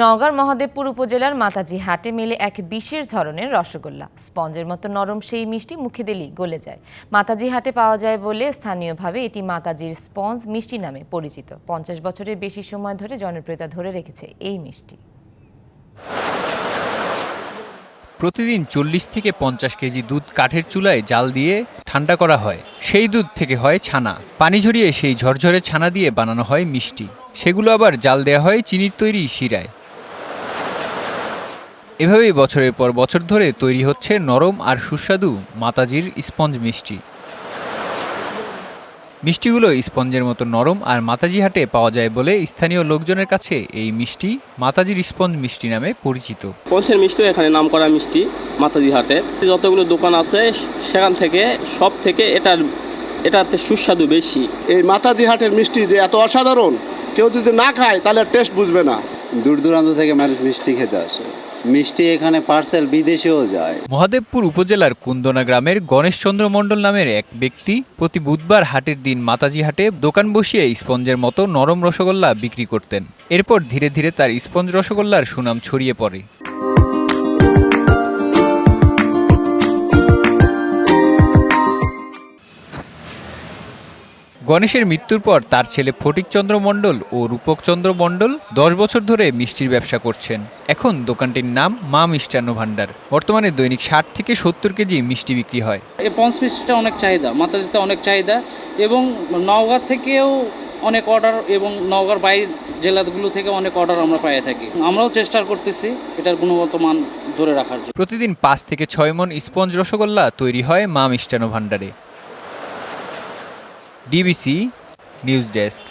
নওগাঁর মহাদেবপুর উপজেলার মাতাজি হাটে মেলে এক বিশেষ ধরনের রসগোল্লা। স্পঞ্জের মতো নরম সেই মিষ্টি মুখে দিলেই গলে যায়। মাতাজি হাটে পাওয়া যায় বলে স্থানীয়ভাবে এটি মাতাজির স্পঞ্জ মিষ্টি নামে পরিচিত। পঞ্চাশ বছরের বেশি সময় ধরে জনপ্রিয়তা ধরে রেখেছে এই মিষ্টি। প্রতিদিন চল্লিশ থেকে পঞ্চাশ কেজি দুধ কাঠের চুলায় জাল দিয়ে ঠান্ডা করা হয়। সেই দুধ থেকে হয় ছানা। পানি ঝরিয়ে সেই ঝরঝরে ছানা দিয়ে বানানো হয় মিষ্টি। সেগুলো আবার জাল দেওয়া হয় চিনির তৈরি শিরায়। এভাবেই বছরের পর বছর ধরে তৈরি হচ্ছে নরম আর সুস্বাদু মাতাজির স্পঞ্জ মিষ্টি। মিষ্টিগুলো স্পঞ্জের মতো নরম আর মাতাজি হাটে পাওয়া যায় বলে স্থানীয় লোকজনের কাছে এই মিষ্টি মাতাজির স্পঞ্জ মিষ্টি নামে পরিচিত। পঞ্চের মিষ্টিও এখানে নাম করা মিষ্টি মাতাজি হাটে। যতগুলো দোকান আছে সেখান থেকে সব থেকে এটার এটাতে সুস্বাদু বেশি। এই মাতাজি হাটের মিষ্টি যে এত অসাধারণ কেউ যদি না খায় তাহলে টেস্ট বুঝবে না। দূর দূরান্ত থেকে মানুষ মিষ্টি খেতে আসে। মিষ্টি এখানে পার্সেল বিদেশেও যায়। মহাদেবপুর উপজেলার কুন্দনা গ্রামের গণেশচন্দ্র মণ্ডল নামের এক ব্যক্তি প্রতি বুধবার হাটের দিন মাতাজি হাটে দোকান বসিয়ে স্পঞ্জের মতো নরম রসগোল্লা বিক্রি করতেন। এরপর ধীরে ধীরে তার স্পঞ্জ রসগোল্লার সুনাম ছড়িয়ে পড়ে। গণেশের মৃত্যুর পর তার ছেলে ফটিকচন্দ্র মণ্ডল ও রূপকচন্দ্র মণ্ডল দশ বছর ধরে মিষ্টির ব্যবসা করছেন। এখন দোকানটির নাম মা মিষ্টান্ন ভাণ্ডার। বর্তমানে দৈনিক ষাট থেকে সত্তর কেজি মিষ্টি বিক্রি হয়। এই পঞ্চ মিষ্টিটা অনেক চাহিদা মাতাজিতে অনেক চাহিদা এবং নওগাঁ থেকেও অনেক অর্ডার এবং নওগাঁর বাইরের জেলাগুলো থেকে অনেক অর্ডার আমরা পেয়ে থাকি। আমরাও চেষ্টা করতেছি এটার গুণগত মান ধরে রাখার জন্য। প্রতিদিন পাঁচ থেকে ছয় মন স্পঞ্জ রসগোল্লা তৈরি হয় মা মিষ্টান্ন ভাণ্ডারে। DBC news desk